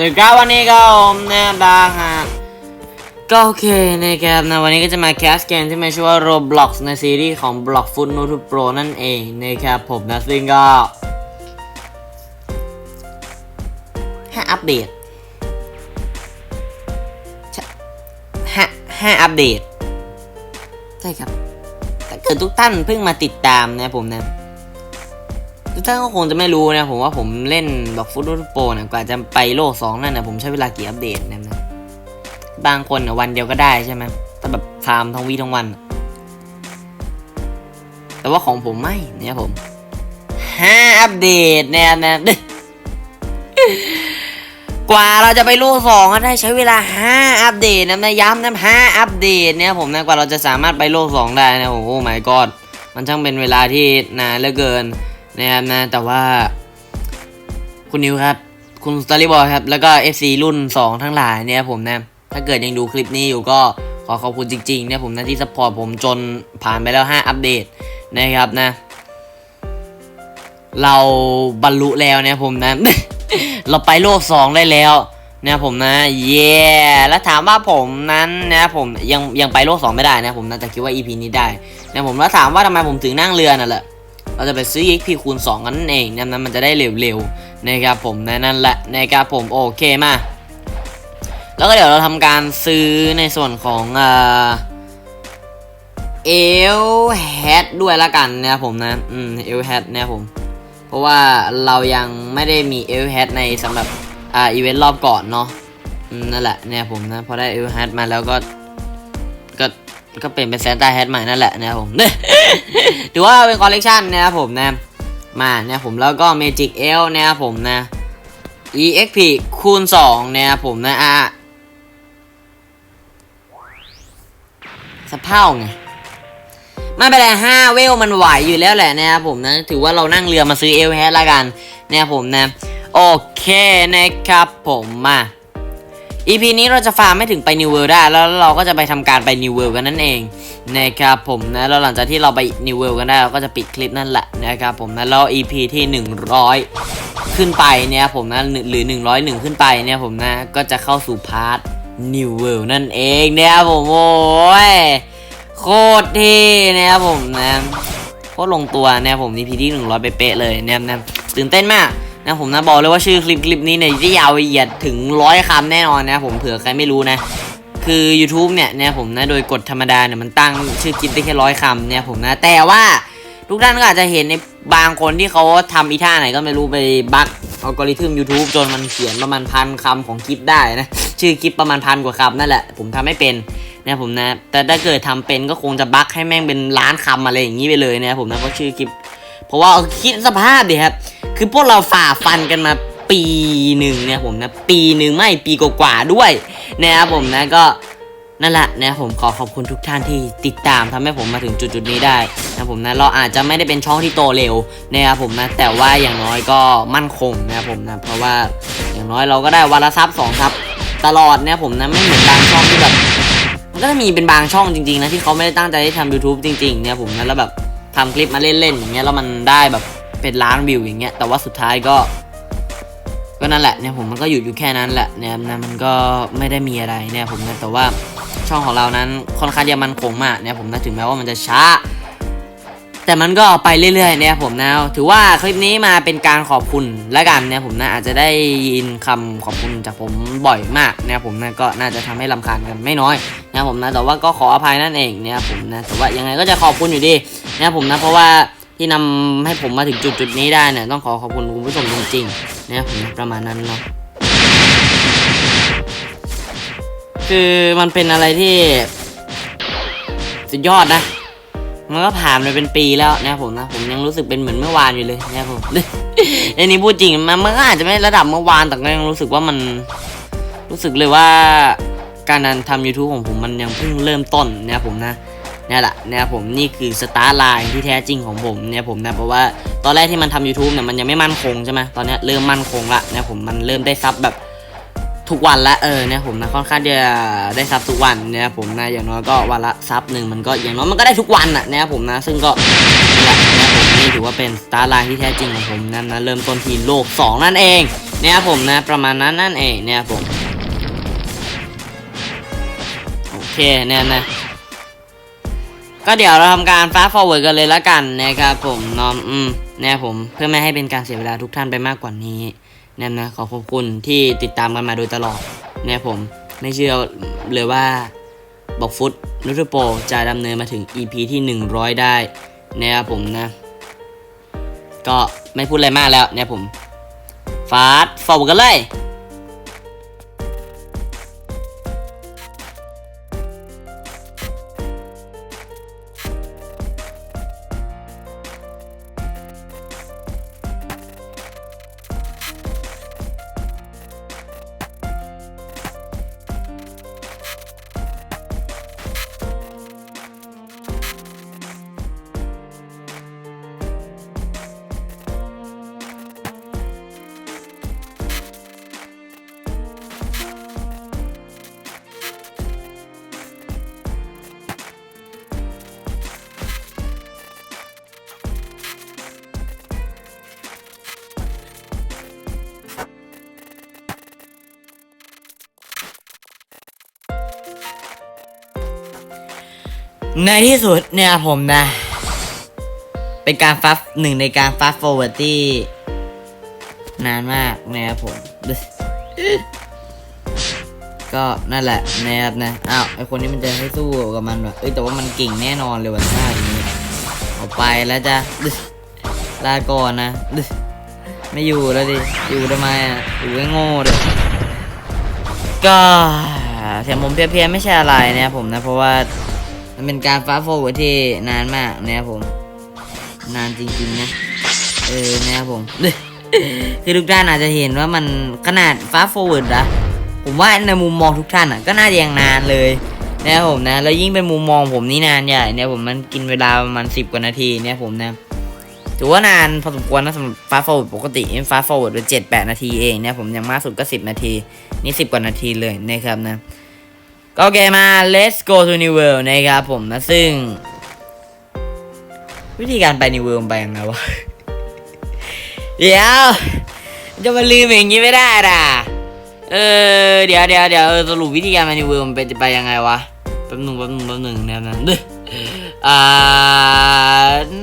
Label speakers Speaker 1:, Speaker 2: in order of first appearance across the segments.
Speaker 1: สวัสดีครับวันนี้ก็ผมนะบ้างฮะก็โอเคนะครับนะวันนี้ก็จะมาแคสเกมที่มีชื่อว่า Roblox ในซีรีส์ของ Block Foot No to Pro นั่นเองนะครับผมนะซึ่งก็ห้าอัปเดตให้าห้าอัปเดต ใช่ครับถ้าเกิดทุกท่านเพิ่งมาติดตามนะผมนะ ท่านก็คงจะไม่รู้นะผมว่าผมเล่นดอกฟุตบอลโปรนะกว่าจะไปโลกสองนั่นนะผมใช้เวลากี่อัปเดตนะนะบางคนนะวันเดียวก็ได้ใช่ไหมแต่แบบฟาร์มทั้งวีทั้งวัน แต่ว่าของผมไม่เนี่ยผมห้าอัปเดตนี่ยนะกว่าเราจะไปโลกสองก็ได้ใช้เวลาห้าอัปเดตนะนะย้ำนะห้าอัปเดตเนี่ยผมนะกว่าเราจะสามารถไปโลกสองได้นะโอ้โห my god มันช่างเป็นเวลาที่นานเหลือเกิน นะครับนะ แต่ว่า คุณนิวครับ คุณสตอรี่บอยครับ แล้วก็ FC รุ่น 2 ทั้งหลายเนี่ยผมนะ ถ้าเกิดยังดูคลิปนี้อยู่ก็ขอขอบคุณจริงๆเนี่ยผมนะที่สปอร์ตผมจนผ่านไปแล้ว 5 อัปเดตนะครับนะ เราบรรลุแล้วเนี่ยผมนะ เราไปโลก 2 ได้แล้วเนี่ยผมนะเย้แล้วถามว่าผมนั้นนะผมยังยังไปโลก2ไม่ได้นะผมนะแต่คิดว่า EP นี้ได้นะผมแล้วถามว่าทำไมผมถึงนั่งเรือน่ะแหละ เราจะไปซื้อ XP คูณ2กันนั่นเองนั้นมันจะได้เร็วๆนะครับผมนะนั่นแหละนะครับผมโอเคมาแล้วก็เดี๋ยวเราทำการซื้อในส่วนของเอ่อเอลแฮดด้วยละกันนะครับผมนะอืมเอลแฮดนะครับผม เพราะว่าเรายังไม่ได้มีเอลแฮดในสำหรับอ่าอีเวนต์รอบก่อนเนาะนั่นแหละเนี่ยผมนะพอได้เอลแฮดมาแล้วก็ก็ ก็เป็นเป็นแซนต้าแฮดใหม่นั่นแหละนะครับผมถือว่าเป็นคอลเลกชันนะครับผมนะ มาเนี่ยผมแล้วก็ Magic e l นะครับผมนะ EXP คูณ2นะครับผมนะอะสะเพ่าไงไม่เป็นไรห้าเวลมันไหวอยู่แล้วแหละนะครับผมนะ ถือว่าเรานั่งเรือมาซื้อเอลแฮทละกันนะครับผมนะ โอเคนะครับผมมา EP นี้เราจะฟาร์มไม่ถึงไป New World ได้ แล้วเราก็จะไปทำการไป New World กันนั่นเองนะครับผมนะแล้วหลังจากที่เราไป New World กันได้เราก็จะปิดคลิปนั่นแหละนะครับผมนะแล้ว EP ที่ 100 ขึ้นไปเนี่ยผมนะหรือ 101 ขึ้นไปเนี่ยผมนะก็จะเข้าสู่พาร์ท New World นั่นเองเนี่ยผมโอ้ยโคตรเท่นะครับผมนะโคตรลงตัวเนี่ยผม EP ที่ 100 เป๊ะเลยเนี่ยนะตื่นเต้นมาก นะผมนะบอกเลยว่าชื่อคลิปคลิปนี้เนี่ยจะยาวละเอียดถึงร้อยคำแน่นอนนะผมเผื่อใครไม่รู้นะ คือ YouTube เนี่ยนี่ยผมนะโดยกฎธรรมดาเนี่ยมันตั้งชื่อคลิปได้แค่ร้อยคำเนี่ยผมนะแต่ว่าทุกท่านก็อาจจะเห็นในบางคนที่เขาทำอีท่าไหนก็ไม่รู้ไปบั๊กอัลกอริทึม YouTube จนมันเขียนประมาณพันคำของคลิปได้นะชื่อคลิปประมาณพันกว่าคำนั่นแหละผมทำไม่เป็นนะผมนะแต่ถ้าเกิดทำเป็นก็คงจะบั๊กให้แม่งเป็นล้านคำอะไรอย่างนี้ไปเลยนะผมนะเพราะชื่อคลิป เพราะว่าคิดสภาพดิครับ คือพวกเราฝ่าฟันกันมาปีหนึ่งเนี่ยผมนะปีหนึ่งไม่ปีกว่าๆด้วยนะครับผมนะก็นั่นแหละนะผมขอขอบคุณทุกท่านที่ติดตามทำให้ผมมาถึงจุดๆนี้ได้นะผมนะเราอาจจะไม่ได้เป็นช่องที่โตเร็วนะครับผมนะแต่ว่าอย่างน้อยก็มั่นคงนะครับผมนะเพราะว่าอย่างน้อยเราก็ได้วันละซับสองซับตลอดเนี่ยผมนะไม่เหมือนบางช่องที่แบบมันก็จะมีเป็นบางช่องจริงๆนะที่เขาไม่ได้ตั้งใจที่ทำ YouTube จริงๆเนี่ยผมนะแล้วแบบทำคลิปมาเล่นๆอย่างเงี้ยแล้วมันได้แบบ เป็นล้านวิวอย่างเงี้ย แต่ว่าสุดท้ายก็ ก็นั่นแหละเนี่ยผมมันก็หยุดอยู่แค่นั้นแหละเนี่ยนะมันก็ไม่ได้มีอะไรเนี่ยผมนะแต่ว่าช่องของเรานั้นค่อนข้างจะมันคงมากเนี่ยผมนะถึงแม้ว่ามันจะช้า แต่มันก็ไปเรื่อยๆเนี่ยผมนะถือว่าคลิปนี้มาเป็นการขอบคุณและกันเนี่ยผมนะอาจจะได้ยินคำขอบคุณจากผมบ่อยมากเนี่ยผมนะก็น่าจะทำให้ลำคาญกันไม่น้อยนะผมนะแต่ว่าก็ขออภัยนั่นเองเนี่ยผมนะแต่ว่ายังไงก็จะขอบคุณอยู่ดีเนี่ยผมนะเพราะว่า ที่นำให้ผมมาถึงจุดจุดนี้ได้เนี่ยต้องขอขอบคุณคุณผู้ชมจริงๆนี่ยผมประมาณนั้นเนาะคือมันเป็นอะไรที่สุดยอดนะมันก็ผ่านมาเป็นปีแล้วนะผมนะผมยังรู้สึกเป็นเหมือนเมื่อวานอยู่เลยนะผมอันนี้พูดจริงมันมันก็อาจจะไม่ระดับเมื่อวานแต่ก็ยังรู้สึกว่ามันรู้สึกเลยว่าการทำ YouTube ของผมมันยังเพิ่งเริ่มต้นนะผมนะ นี่แหละนะครับผมนี่คือสตาร์ไลน์ที่แท้จริงของผมเนี่ยผมนะเพราะว่าตอนแรกที่มันทำ YouTube เนี่ยมันยังไม่มั่นคงใช่ไหมตอนนี้เริ่มมั่นคงละนะครับผมมันเริ่มได้ซับแบบทุกวันละเออเนี่ยผมนะค่อนข้างจะได้ซับทุกวันนะครับผมนะอย่างน้อยก็วันละซับหนึ่งมันก็อย่างน้อยมันก็ได้ทุกวันอะนะครับผมนะซึ่งก็นี่แหละนะครับผมนี่ถือว่าเป็นสตาร์ไลน์ที่แท้จริงของผมนั่นนะเริ่มต้นที่โลก 2 นั่นเองนะครับผมนะประมาณนั้นนั่นเองนะครับผมโอเคเนี่ยนะ ก็เดี๋ยวเราทำการ fast forward กันเลยละกันนะครับผมนอมอืมนะผมเพื่อไม่ให้เป็นการเสียเวลาทุกท่านไปมากกว่านี้นะนะขอขอบคุณที่ติดตามกันมาโดยตลอดนะผมไม่เชื่อเลยว่าบอกฟุตนุทโปจะดำเนินมาถึง EP ที่ 100 ได้นะครับผมนะ ก็ไม่พูดอะไรมากแล้วนะครับผม fast forward กันเลย ในที่สุดเนี่ยผมนะ เป็นการฟัฟหนึ่งในการฟัฟโฟร์ที่นานมากนะครับผม ก็นั่นแหละนะครับนะ อ้าวไอคนนี้มันจะให้สู้กับมันวะเอ้ยแต่ว่ามันเก่งแน่นอนเลยวันหน้าอย่างนี้ออกไปแล้วจะลาก่อนนะไม่อยู่แล้วดิ อยู่ทำไมอะ อยู่ไอ้โง่เลยก็เสียงผมเพลียๆไม่ใช่อะไรนะครับผมนะเพราะว่า มันเป็นการฟ้าสต์ฟอร์เวิร์ดที่นานมากนะครับผม นานจริงๆนะ เออนะครับผม คือทุกท่านอาจจะเห็นว่ามันขนาดฟ้าสต์ฟเวิร์ดนะผมว่าในมุมมองทุกท่านอะก็น่าจะยังนานเลยนะครับผมนะ แล้วยิ่งเป็นมุมมองผมนี่นานใหญ่เนี่ยผมมันกินเวลาประมาณสิบกว่านาทีเนี่ยผมนะถือว่านานพอสมควรนะสำหรับฟาสต์ฟอร์เวิร์ดปกติฟาสต์ฟอร์เวิร์ดเป็นเจ็ดแปดนาทีเองเนี่ยผมยังมากสุดก็สิบนาที นี่สิบกว่านาทีเลยนะครับนะ โอเคมา let's go to new world นะครับผมนะซึ่ง วิธีการไป new world ไปยังไงวะ เดี๋ยว จะมาลืมอย่างนี้ไม่ได้ด่ะเออเดี๋ยวเดี๋ยวเดี๋ยวสรุปวิธีการไป new world มันเป็นไปยังไงวะแป๊บหนึงแป๊บหนึงแป๊บหนึงนะครับนะอ่า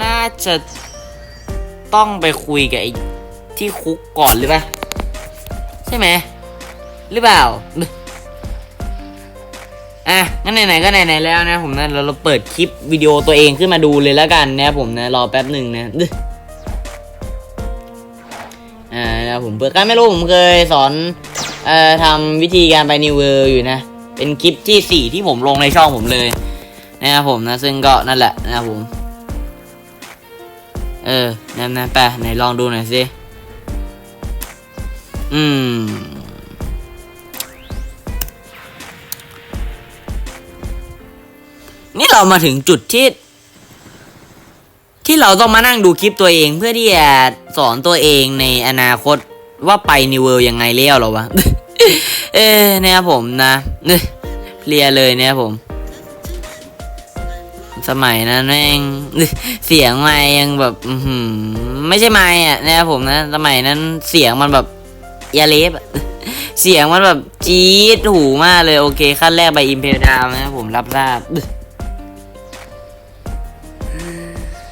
Speaker 1: น่าจะต้องไปคุยกับไอ้ที่คุกก่อนหรือเปล่าใช่ไหมหรือเปล่า อะงั้นไหนๆก็ไหนๆแล้วนะผมนะเราเราเปิดคลิปวิดีโอตัวเองขึ้นมาดูเลยแล้วกันนะผมนะรอแป๊บหนึ่งนะอ่านะผมเปิดการไม่รู้ผมเคยสอนเอ่อทำวิธีการไปนิวเวอร์อยู่นะ เป็นคลิปที่สี่ที่ผมลงในช่องผมเลยนะครับผมนะซึ่งก็นั่นแหละนะครับผม เออนั่นนะไปไหนลองดูหน่อยสิอืม นี่เรามาถึงจุดที่ ที่เราต้องมานั่งดูคลิปตัวเอง เพื่อที่จะสอนตัวเองในอนาคตว่าไปนิวเวลยังไงเลี้ยวหรอวะ เอ้เนี่ยผมนะเนี่ยเพลียเลยเนี่ยผม สมัยนั้นแม่งเสียงไม่ยังแบบอืไม่ใช่ไม่อะนะครับผมนะ สมัยนั้นเสียงมันแบบยาเล็บเสียงมันแบบจี๊ดหูมากเลย โอเคขั้นแรกไปอิมเพลดาวนะครับผมรับทราบ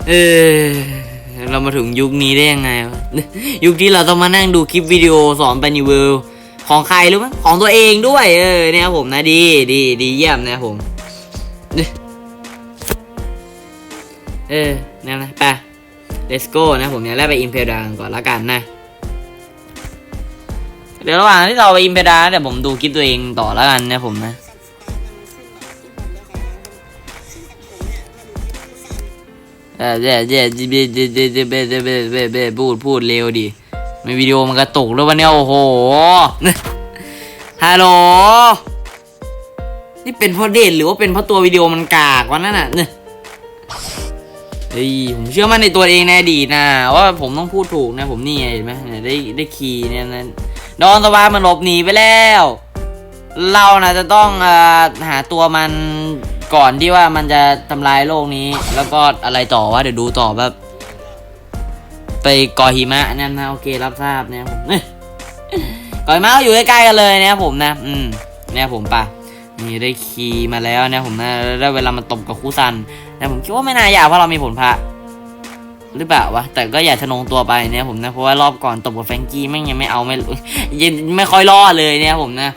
Speaker 1: เออ เรามาถึงยุคนี้ได้ยังไงวะยุคที่เราต้องมานั่งดูคลิปวิดีโอสอนไปนิเวลของใครรู้ไหมของตัวเองด้วย เออเนี่ยผมนะดีดีดีเยี่ยมนะผมเออเนี่ยนะไป let's go นะผมเนี่ยแรกไปอิมเพดาก่อนละกันนะ เดี๋ยวระหว่างที่เราไปอิมเพดาเดี๋ยวผมดูคลิปตัวเองต่อละกันนะผมนะ เออเดี๋ยวเดี๋ยวเดี๋ยวเดี๋ยวเดี๋ยวเดี๋ยวเดเดเดเดเดพูดพูดเร็วดิในวิดีโอมันกระตุกแล้ววันนี้โอ้โหฮัลโหลนี่เป็นเพราะเดทหรือว่าเป็นเพราะตัววิดีโอมันกากวะนั่นน่ะเนี่ยเฮ้ยผมเชื่อมั่นในตัวเองในอดีตนะว่าผมต้องพูดถูกนะ ผมนี่ไงเห็นไหมได้ได้คีย์เนี่ยนั้นดอนสวามันหลบหนีไปแล้ว เรานะจะต้องหาตัวมัน ก่อนที่ว่ามันจะทำลายโลกนี้ แล้วก็อะไรต่อวะเดี๋ยวดูต่อแบบ ไปก่อหิมะนั่นนะโอเครับทราบนะครับผมก่อหิมะก็อยู่ใกล้ๆกันเลยนะครับผมนะ อืมเนี่ยผมปะนี่ได้คีย์มาแล้วนะผมนะได้เวลามาตบกับคู่ซันนะผมคิดว่าไม่น่ายากเพราะเรามีผลพระหรือเปล่าวะแต่ก็อย่าทะนงตัวไปเนี่ยผมนะเพราะว่ารอบก่อนตบกับแฟงกี้แม่งยังไม่เอาไม่ยังไม่ค่อยรอดเลยเนี่ยผมนะ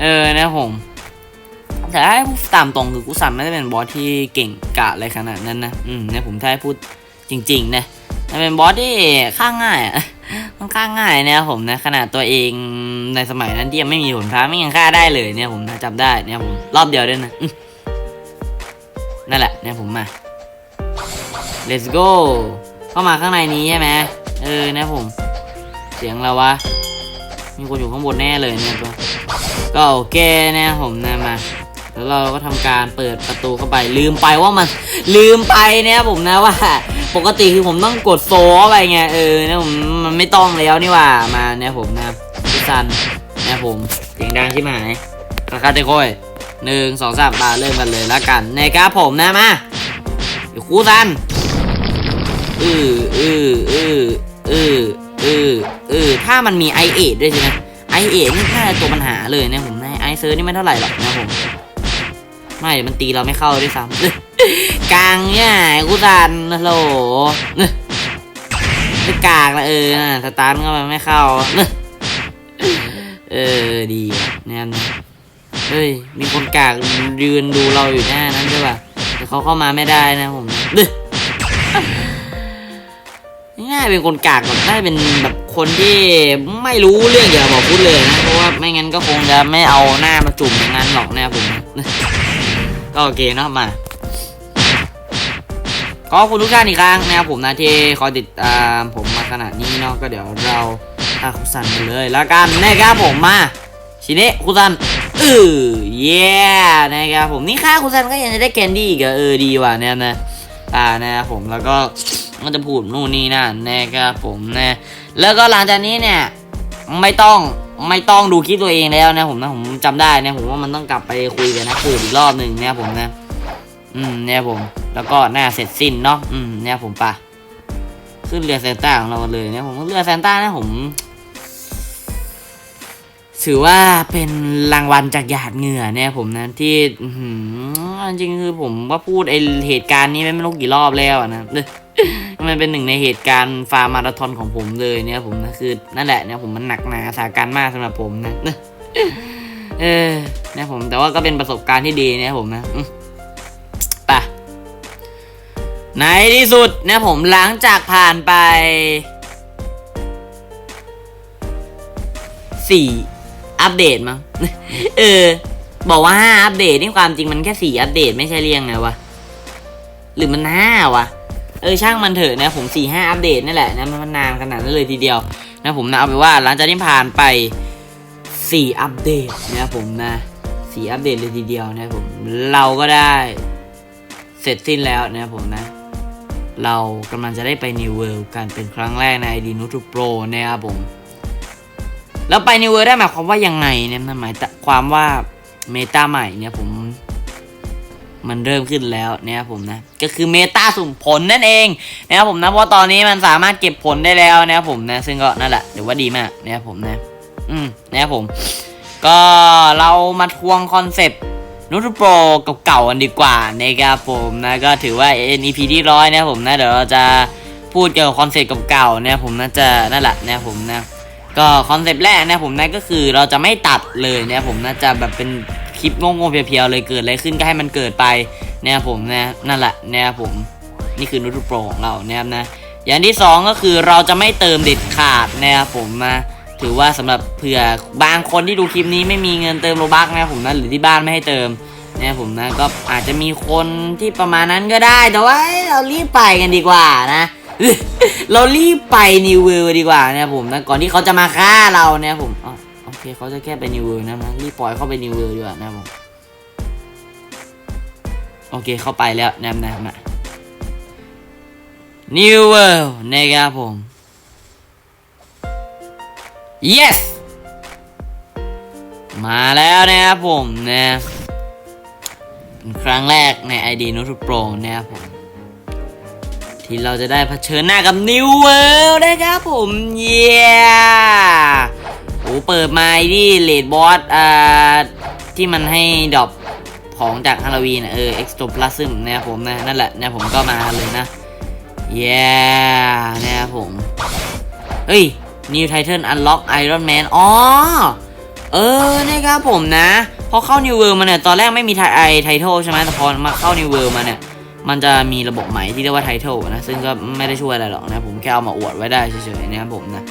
Speaker 1: เออนะผม แต่ให้ตามตรงคือกุซันไม่ได้เป็นบอสที่เก่งกะอะไรขนาดนั้นนะอืมเนี่ยผมถ้าให้พูดจริงๆนะมันเป็นบอสที่ฆ่าง่ายอะมันฆ่าง่ายนะผมนะขนาดตัวเองในสมัยนั้นที่ยังไม่มีผลพระไม่ยังฆ่าได้เลยเนี่ยผมนะจำได้เนี่ยผมรอบเดียวด้วยนะนั่นแหละเนี่ยผมมา let's go เข้ามาข้างในนี้ใช่ไหมเออนะผม เสียงเราวะมีคนอยู่ข้างบนแน่เลยเนี่ยก็โอเคนะผมนะมา แล้วเราก็ทำการเปิดประตูเข้าไป ลืมไปว่ามันลืมไปเนะครับผมนะว่า ปกติคือผมต้องกดโซเข้าไปไงเออนะผมมันไม่ต้องแล้วนี่ว่ามาเนี่ยผมนะพี่ซันนะครับผมเสียงดังใช่ไหมราคาเตโก้ยหนึ่งสองสามมาเริ่มกันเลยแล้วกันนะครับผมนะมาอยู่คู่ซันอืออืออืออืออืออือถ้ามันมีไอเอดด้วยใช่ไหมไอเอดนี่น่ตัวปัญหาเลยนะผมนะไอเซอร์นี่ไม่เท่าไหร่หรอกนะผม ไม่มันตีเราไม่เข้าด้วยซ้ำกลางเนี่ยกูดันโหลไม่กลางละเออนะสตาร์ทก็ไม่เข้า เออดีว่ะเนี่ยนเฮ้ยมีคนกากยืนดูเราอยู่หน้านั้นใช่ป่ะแต่เขาเข้ามาไม่ได้นะผมง่ายเป็นคนกากแบบได้เป็นแบบคนที่ไม่รู้เรื่องเกี่ยวกับอกพูดเลยนะเพราะว่าไม่งั้นก็คงจะไม่เอาหน้ามาจุ่มอย่างนั้นหรอกนะผม ก็โอเคเนาะมาขอบคุณทุกท่านอีกครั้งนะครับผมนะที่คอยติดตามผมมาขนาดนี้เนาะก็เดี๋ยวเราถ้าคุซันกันเลยแล้วกันนะครับผมมาชิเนะคุซันเออเย้นะครับผมนี่ค่าคุซันก็ยังจะได้แคนดี้อีกเหรอเออดีว่ะเนี่ยนะอ่านะครับผมแล้วก็ก็จะพูดนู่นนี่นั่นนะครับผมนะแล้วก็หลังจากนี้เนี่ยไม่ต้อง ไม่ต้องดูคลิปตัวเองแล้วนะผมนะผมจำได้นะผมว่ามันต้องกลับไปคุยกันนะคุยอีกรอบหนึ่งเนี่ยผมนะ อืมเนี่ยผม แล้วก็หน้าเสร็จสิ้นเนาะอืมเนี่ยผมปะขึ้นเรือแซนต้าของเราเลยเนี่ยผมเรือแซนต้านะผม ถือว่าเป็นรางวัลจากหยาดเหงื่อเนี่ยผมนะที่อืจริงคือผมว่าพูดไอเหตุการณ์นี้ไม่รู้กี่รอบแล้วอะนะ มันเป็นหนึ่งในเหตุการณ์ฟาร์มาราธอนของผมเลยเนี่ยผมนะคือนั่นแหละเนี่ยผมมันหนักหนาสาการมากสำหรับผมนะเออเนี่ยผมแต่ว่าก็เป็นประสบการณ์ที่ดีเนี่ยผมนะอืมไปในที่สุดเนี่ยผมหลังจากผ่านไปสี่อัปเดตมั้งเออ บอกว่าห้าอัปเดตนี่ความจริงมันแค่สี่อัปเดตไม่ใช่เรียงไงวะ หรือมันห้าวะ เออช่างมันเถอะนะผมสี่ห้าอัปเดตนี่แหละนะมันนานขนาดนั้นเลยทีเดียวนะผมนะเอาไปนว่าหลังจากที่ผ่านไปสี่อัปเดตนะผมนะสี่อัปเดตเลยทีเดียวนะผมเราก็ได้เสร็จสิ้นแล้วนะผมนะ เรากำลังจะได้ไป New World กันเป็นครั้งแรกใน ID n u t r Pro นะครับผมแล้วไป New World ได้หมายความว่ายังไงเนี่ยหมายความว่าเมตาใหม่เนี่ยผม มันเริ่มขึ้นแล้วเนี่ยผมนะก็คือเมตาสุ่มผลนั่นเองนะครับผมนะเพราะตอนนี้มันสามารถเก็บผลได้แล้วนะครับผมนะซึ่งก็นั่นแหละถือว่าดีมากนะครับผมนะ อืมนะครับผม ก็เรามาทวงคอนเซปต์นูตโปรเก่าๆกันดีกว่านะครับผมนะก็ถือว่า NEP ที่ร้อยนะครับผมนะเดี๋ยวเราจะพูดเกี่ยวกับคอนเซปต์เก่าๆนะครับผมนะจะนั่นแหละนะครับผมนะก็คอนเซปต์แรกนะผมนะก็คือเราจะไม่ตัดเลยนะผมนะจะแบบเป็น คลิปโง่ๆเพียวๆเลยเกิดอะไรขึ้นก็ให้มันเกิดไปเนี่ยผมนะนั่นแหละเนี่ยผมนี่คือนูตโปรของเรานะครับนะอย่างที่สองก็คือเราจะไม่เติมเด็ดขาดนะครับผมนะถือว่าสำหรับเผื่อบางคนที่ดูคลิปนี้ไม่มีเงินเติมโลบักนะครับผมนะหรือที่บ้านไม่ให้เติมนะครับผมนะก็อาจจะมีคนที่ประมาณนั้นก็ได้แต่ว่าเรารีบไปกันดีกว่านะเรารีบไปนิวเวลดีกว่านะครับผมนะก่อนที่เขาจะมาฆ่าเราเนะครับผมอ๋อ เคเขาจะแค่ไปนิวเวลนะนะรีบปล่อยเข้าไปนิวเวลดีกว่านะผมโอเคเข้าไปแล้วนะนะมา New World นะครับผม yes มาแล้วนะครับผมนะเป็นครั้งแรกใน ID n o t Pro นะครับผม ที่เราจะได้เผชิญหน้ากับนิวเวิลด์นะครับผม เย้โอ้เปิดมาที่เลดบอสอ่าที่มันให้ดรอปของจากฮาโลวีนเออเอ็กซ์โตพลาซึมนะครับผมนะนั่นแหละนี่ยผมก็มาเลยนะเย้นะครับผม เฮ้ย New Titan Unlock Iron Man อ๋อ เออนะครับผมนะ พอเข้า New World มาเนี่ย ตอนแรกไม่มีไทไอไทท l ใช่ไหมแต่พอมาเข้า New World มาเนี่ย มันจะมีระบบใหม่ที่เรียกว่าไทเท l นะ ซึ่งก็ไม่ได้ช่วยอะไรหรอกนะ ผมแค่เอามาอวดไว้ได้เฉยๆนะครับผมนะ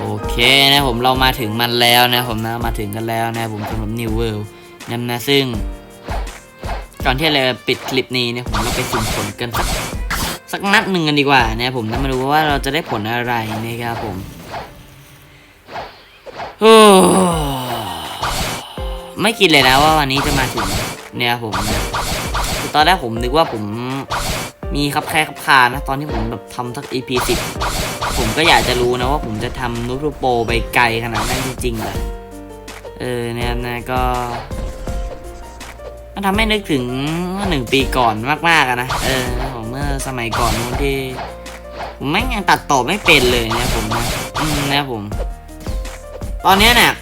Speaker 1: โอเคนะผมเรามาถึงมันแล้วนะผมนะมาถึงกันแล้วนะผมสำหรับ New World นะนะซึ่งก่อนที่เราจะปิดคลิปนี้เนี่ยผมเราไปสุ่มผลกันสักสักนัดหนึ่งกันดีกว่านะผมจะมาดูว่าเราจะได้ผลอะไรนะครับผมโอ้ไม่คิดเลยนะว่าวันนี้จะมาถึงเนี่ยผมนะตอนแรกผมนึกว่าผมมีครับแค่ครับคานะตอนที่ผมแบบทำสัก EP สิบ ผมก็อยากจะรู้นะว่าผมจะทำนูตโปรไปไกลขนาดนั้นจริงๆเลยเออเนี่ยนะก็มันทำให้นึกถึงเมื่อหนึ่งปีก่อนมากๆอะนะเออผมเมื่อสมัยก่อนนู้นที่ผมแม่งยังตัดต่อไม่เป็นเลยนะผมนะอืมนะผม ตอนนี้เนี่ย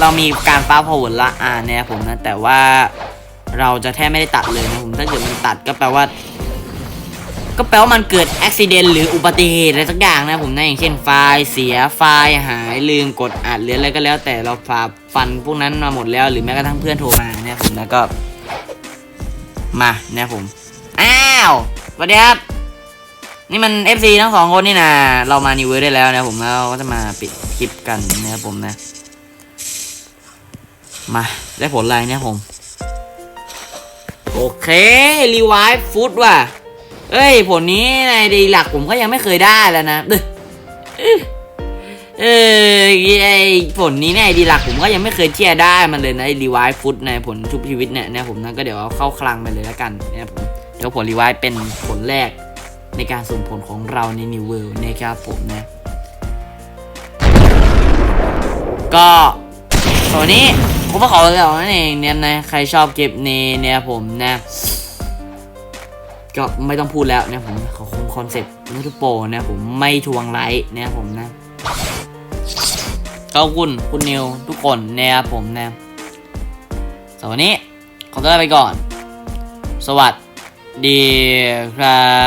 Speaker 1: เรามีการฟ้าผลละอ่าเนี่ยผมนะแต่ว่าเราจะแทบไม่ได้ตัดเลยนะผมถ้าเกิดมันตัดก็แปลว่า ก็แปลว่ามันเกิดอุบิเหตุหรืออุบัติเหตุอะไรสักอย่างนะผมนะอย่างเช่นไฟล์เสียไฟล์หายลืมกดอัดหรืออะไรก็แล้ว แต่เราฝาฟันพวกนั้นมาหมดแล้วหรือแม้กระทั่งเพื่อนโทรมาเนี่ยผมนะก็ มาเนี่ยผมอ้าวสวัสดีครับนี่มัน FC ทั้งสองคนนี่นะเรามานิวเวอร์ได้แล้วนะผมแล้วก็จะมาปิดคลิปกันนะครับผมนะ มาได้ผลอะไรเนี่ยผม โอเครีไวฟ์ฟุตว่ะ เอ้ย ผลนี้ในดีหลักผมก็ยังไม่เคยได้แล้วนะเอ้ยเออไอผลนี้ในดีหลักผมก็ยังไม่เคยเที่ยได้มันเลยนะรีไวฟ์ฟุตในผลชุบชีวิตเนี่ยนะผมนะก็เดี๋ยวเอาเข้าคลังไปเลยแล้วกันนะครับผมเดี๋ยวผลรีไวฟ์เป็นผลแรกในการสุ่มผลของเราในนิวเวิลด์นะครับผมนะ ก็สวัสดีผมก็ขอเลยนั่นเองเนี่ยนะใครชอบเก็บเนเนี่ยผมนะ ก็ไม่ต้องพูดแล้วนี่ยผมขอคงคอนเซ็ปต์นูทูโปนี่ยผมไม่ทวงไลท์นี่ยผมนะขอบคุณคุณนิวทุกคนเนี่ยผมนะสวัสดีขอตัวลาไปก่อน สวัสดีครับ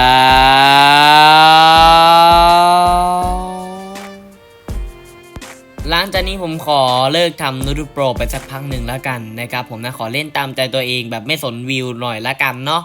Speaker 1: หลังจากนี้ผมขอเลิกทำนูทูโปรไปสักพักหนึ่งแล้วกันนะครับผมนะขอเล่นตามใจตัวเองแบบไม่สนวิวหน่อยละกันเนาะ